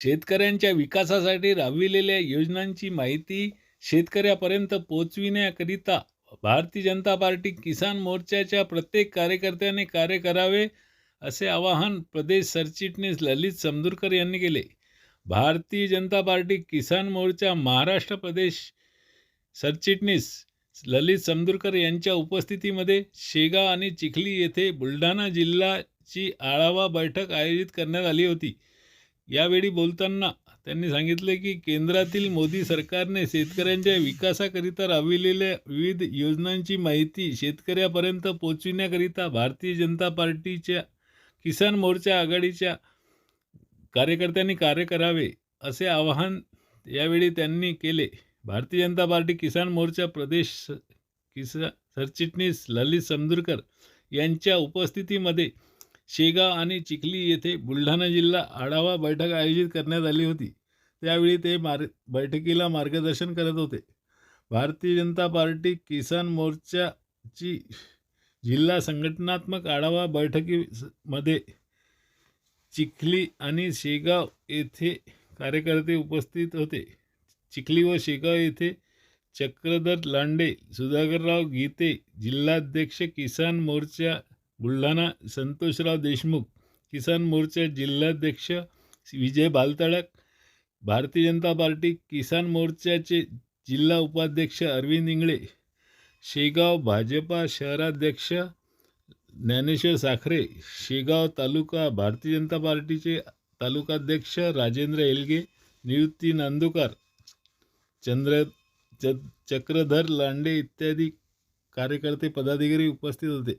शेतकऱ्यांच्या विकासासाठी राबविलेल्या योजनांची माहिती शेतकऱ्यापर्यंत पोचविण्याकरिता भारतीय जनता पार्टी किसान मोर्चाच्या प्रत्येक कार्यकर्त्याने कार्य करावे असे आवाहन प्रदेश सरचिटणीस ललित समदुरकर यांनी केले. भारतीय जनता पार्टी किसान मोर्चा महाराष्ट्र प्रदेश सरचिटणीस ललित समदुरकर यांच्या उपस्थितीमध्ये शेगाव आणि चिखली येथे बुलढाणा जिल्ह्याची आढावा बैठक आयोजित करण्यात आली होती. यावेळी बोलताना त्यांनी सांगितले की केंद्रातील मोदी सरकारने शेतकऱ्यांच्या विकासाकरिता राबविलेल्या विविध योजनांची माहिती शेतकऱ्यापर्यंत पोचविण्याकरिता भारतीय जनता पार्टीच्या किसान मोर्चा आघाडीच्या कार्यकर्त्यांनी कार्य करावे असे आवाहन यावेळी त्यांनी केले. भारतीय जनता पार्टी किसान मोर्चा प्रदेश किसा सरचिटणीस ललित समदुरकर यांच्या उपस्थितीमध्ये शेगाव आणि चिखली येथे बुलढाणा जिल्हा आढावा बैठक आयोजित करण्यात आली होती. त्यावेळी ते मार बैठकीला मार्गदर्शन करत होते. भारतीय जनता पार्टी किसान मोर्चाची जिल्हा संघटनात्मक आढावा बैठकीमध्ये चिखली आणि शेगाव येथे कार्यकर्ते उपस्थित होते. चिखली व शेगाव येथे चक्रधर लांडे सुधाकरराव गीते जिल्हाध्यक्ष किसान मोर्चा बुलढाणा संतोषराव देशमुख किसान मोर्चा जिल्हाध्यक्ष विजय बालतडक भारतीय जनता पार्टी किसान मोर्चाचे जिल्हा उपाध्यक्ष अरविंद इंगळे शेगाव भाजपा शहराध्यक्ष ज्ञानेश्वर साखरे शेगाव तालुका भारतीय जनता पार्टीचे तालुकाध्यक्ष राजेंद्र एलगे निवृत्ती नांदुकर चंद्र च चक्रधर लांडे इत्यादी कार्यकर्ते पदाधिकारी उपस्थित होते.